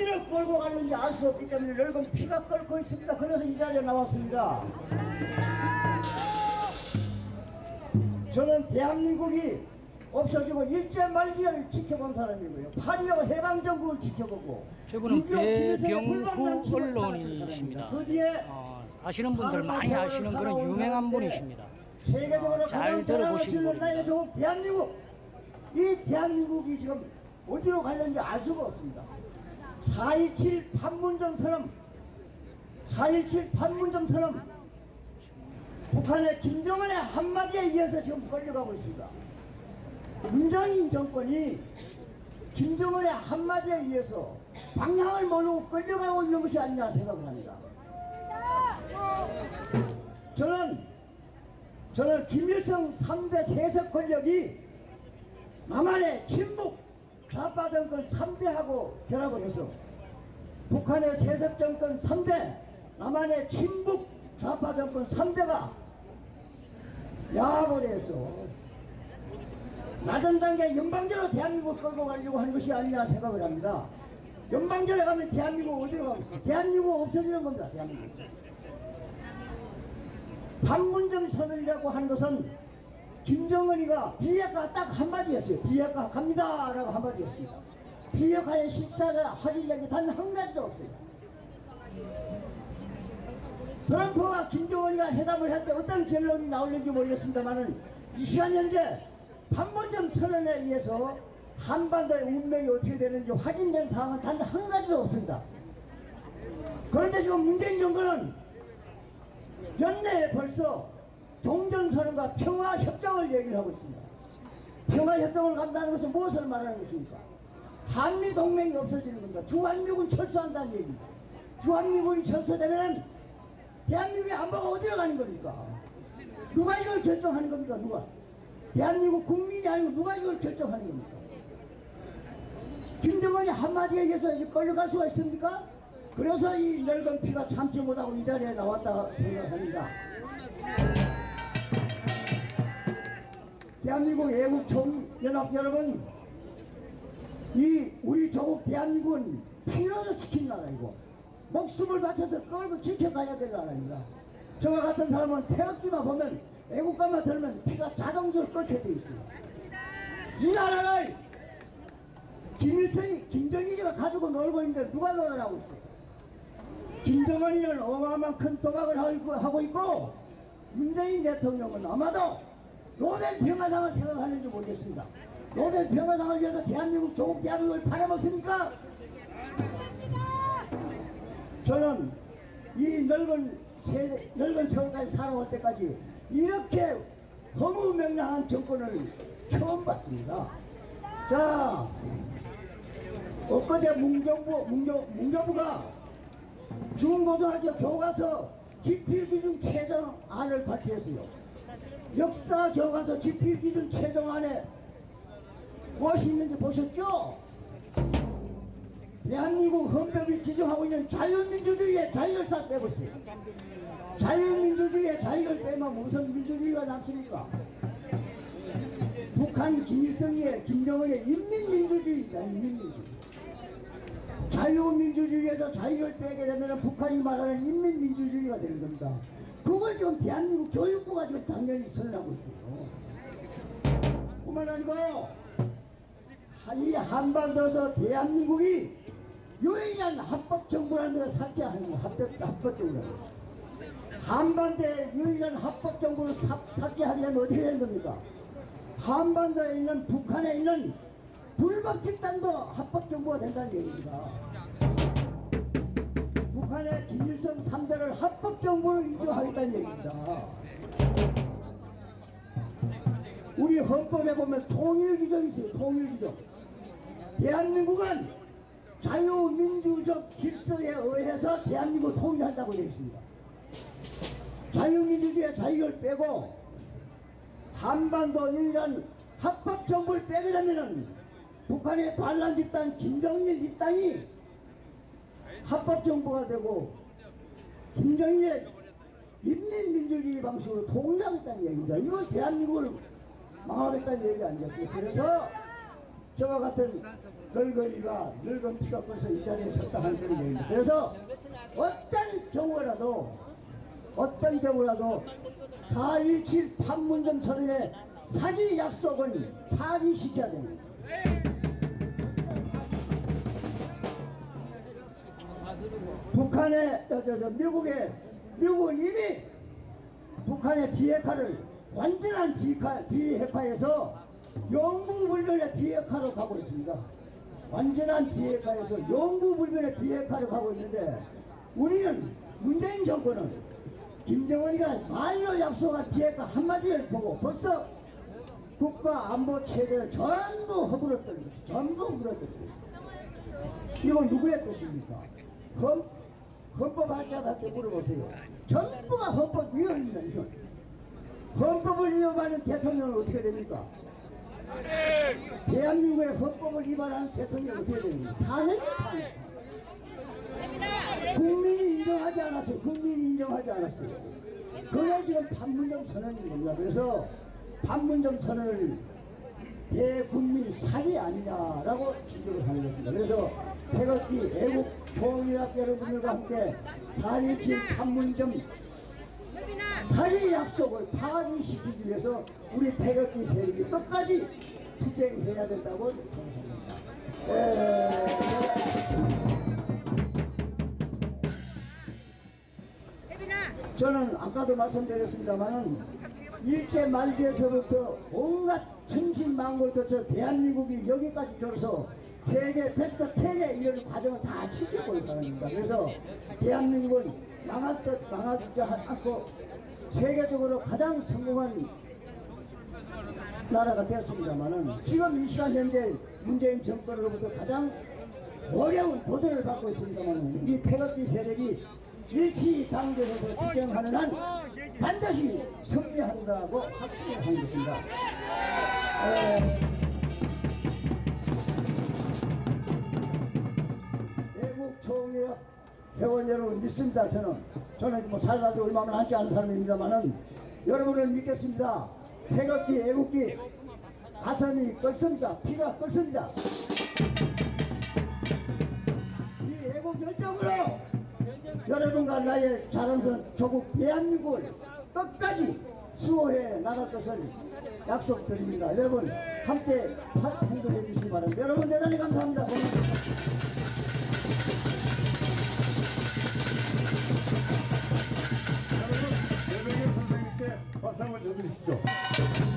어디로 끌고 가는지 알 수 없기 때문에 늙은 피가 끓고 있습니다. 그래서 이 자리에 나왔습니다. 저는 대한민국이 없어지고 일제 말기를 지켜본 사람이고요. 8.25 해방 정국을 지켜보고 저분은 6.25 김일성의 배병후 불방난치를 언론인이십니다. 살았던 사람입니다. 그 뒤에 어, 아시는 분들 많이 아시는 그런 유명한 분이십니다. 세계적으로 잘 가장 치는 나의. 조국 대한민국 이 대한민국이 지금 어디로 갈는지 알 수가 없습니다 4.27 판문점처럼 4.17 판문점처럼 북한의 김정은의 한마디에 의해서 지금 끌려가고 있습니다. 문재인 정권이 김정은의 한마디에 의해서 방향을 모르고 끌려가고 있는 것이 아니냐 생각을 합니다. 저는 저는 김일성 3대 세석 권력이 남한의 친북 좌파 정권 3대하고 결합을 해서 북한의 세석 정권 3대 남한의 친북 좌파 정권 3대가 야합을 해서 낮은 단계 연방제로 대한민국을 끌고 가려고 하는 것이 아니냐 생각을 합니다. 연방제로 가면 대한민국 어디로 가고 있습니까? 대한민국 없어지는 겁니다. 대한민국. 판문점 선언이라고 하는 것은 김정은이가 비핵화 딱 한마디 했어요. 비핵화 갑니다. 라고 한마디 했습니다. 비핵화의 십자가 확인된 게단 한 가지도 없어요. 트럼프와 김정은이가 회담을 할 때 어떤 결론이 나올는지 모르겠습니다만은 이 시간 현재 판문점 선언에 의해서 한반도의 운명이 어떻게 되는지 확인된 사항은 단 한 가지도 없습니다. 그런데 지금 문재인 정부는 연내에 벌써 종전선언과 평화협정을 얘기를 하고 있습니다. 평화협정을 간다는 것은 무엇을 말하는 것입니까? 한미동맹이 없어지는 겁니다. 주한미군 철수한다는 얘기입니다. 주한미군이 철수되면 대한민국의 안보가 어디로 가는 겁니까? 누가 이걸 결정하는 겁니까? 누가? 대한민국 국민이 아니고 누가 이걸 결정하는 겁니까? 김정은이 한마디에 의해서 끌려갈 수가 있습니까? 그래서 이 늙은 피가 참지 못하고 이 자리에 나왔다 생각합니다. 대한민국 애국총연합 여러분, 이 우리 조국 대한민국은 피로서 지킨 나라이고 목숨을 바쳐서 끌고 지켜가야 될 나라입니다. 저와 같은 사람은 태극기만 보면 애국가만 들으면 피가 자동적으로 끓게 돼 있어요. 이 나라를 김일성이 김정일이가 가지고 놀고 있는데 누가 놀아나고 있어요? 김정은이는 어마어마한 큰 도박을 하고 있고 문재인 대통령은 아마도 노벨 평화상을 생각하는지 모르겠습니다. 노벨 평화상을 위해서 대한민국 조국 대한민국을 팔아먹습니까? 저는 이 늙은 세, 늙은 세월까지 살아올 때까지 이렇게 허무맹랑한 정권을 처음 봤습니다. 자, 엊그제 문경부, 문교, 문교부가 중고등학교 교과서 지필기준 최저안을 발표했어요. 역사 교과서 지필기준 최저안에 무엇이 있는지 보셨죠? 대한민국 헌법이 지정하고 있는 자유민주주의의 자유를 싹 빼보세요. 자유민주주의의 자유를 빼면 무슨 민주주의가 남습니까? 북한 김일성의 김정은의 인민민주주의입니다. 인민민주주의. 자유민주주의에서 자유를 빼게 되면 북한이 말하는 인민민주주의가 되는 겁니다. 그걸 지금 대한민국 교육부가 지금 당연히 선언하고 있어요. 뿐만 아니고 이 한반도에서 대한민국이 유일한 합법 정부라는 걸 삭제하는 거 합법 합법 정부. 한반도의 유일한 합법 정부를 삭- 삭제하려면 어떻게 되는 겁니까? 한반도에 있는 북한에 있는 불법 집단도 합법 정부가 된다는 얘기입니다. 북한의 김일성 3대를 합법 정부로 인정하겠다는 얘기입니다. 우리 헌법에 보면 통일 규정이 있어요. 통일 규정. 대한민국은 자유민주적 질서에 의해서 대한민국 통일한다고 되어 있습니다. 자유민주주의의 자유를 빼고 한반도 유일한 합법 정부를 빼게 되면은 북한의 반란 집단 김정일 일당이 합법 정부가 되고 김정일의 인민민주주의 방식으로 통일하겠다는 얘기입니다. 이건 대한민국을 망하겠다는 얘기 아니겠습니까? 그래서 저와 같은 늙은이가 늙은 피가 끓어서 이 자리에 섰다 하는 그런 얘기입니다. 그래서 어떤 경우라도 어떤 경우라도 4.17 판문점 선언의 사기 약속은 파기시켜야 됩니다. 북한의 저, 저, 저, 미국의 미국은 이미 북한의 비핵화를 완전한 비핵화, 비핵화에서 영구불변의 비핵화로 가고 있습니다. 완전한 비핵화에서 영구불변의 비핵화로 가고 있는데 우리는 문재인 정권은 김정은이가 말로 약속한 비핵화 한마디를 보고 벌써 국가 안보 체제를 전부 허물어뜨리고. 전부 허물어뜨리고 있어요. 이건 누구의 뜻입니까? 헌, 헌법 학자한테 물어보세요. 전부가 헌법 위헌입니다. 이건. 헌법을 위반하는 대통령은 어떻게 됩니까? 대한민국의 헌법을 위반하는 대통령은 어떻게 됩니까? 탄핵이 탄핵. 국민이 인정하지 않았어요. 국민이 인정하지 않았어요. 그게 지금 판문점 선언인 겁니다. 그래서 판문점 선언을 대국민 사기 아니냐라고 지적을 하는 것입니다. 그래서 태극기 애국 총리학 여러분들과 함께 4.17 판문점 사기 약속을 파기시키기 위해서 우리 태극기 세력이 끝까지 투쟁해야 된다고 생각합니다. 에, 저는 아까도 말씀드렸습니다만은 일제 말기에서부터 온갖 거쳐 대한민국이 여기까지 이르러서 세계 베스트 10에 이르는 과정을 다 지켜본 사람입니다. 그래서 대한민국은 망할 듯 망하지 않고 세계적으로 가장 성공한 나라가 되었습니다만은 지금 이 시간 현재 문재인 정권으로부터 가장 어려운 도전을 받고 있습니다만 우리 태극기 세력이 일치단계에서 투쟁하는 한 반드시 승리한다고 확신을 한 것입니다. 에, 외국 총회 회원 여러분 믿습니다. 저는 저는 뭐 살아도 얼마나 남지 않은 사람입니다만은 여러분을 믿겠습니다. 태극기 애국기 가슴이 끓습니다. 피가 끓습니다. 이 애국 열정으로 여러분과 나의 자랑스러운 조국 대한민국을 끝까지 수호해 나갈 것을 약속드립니다. 여러분 함께 행동해 주시기 바랍니다. 여러분 대단히 감사합니다. 고맙습니다. 여러분, 여백의 선생님께 박수 한번 쳐주시죠.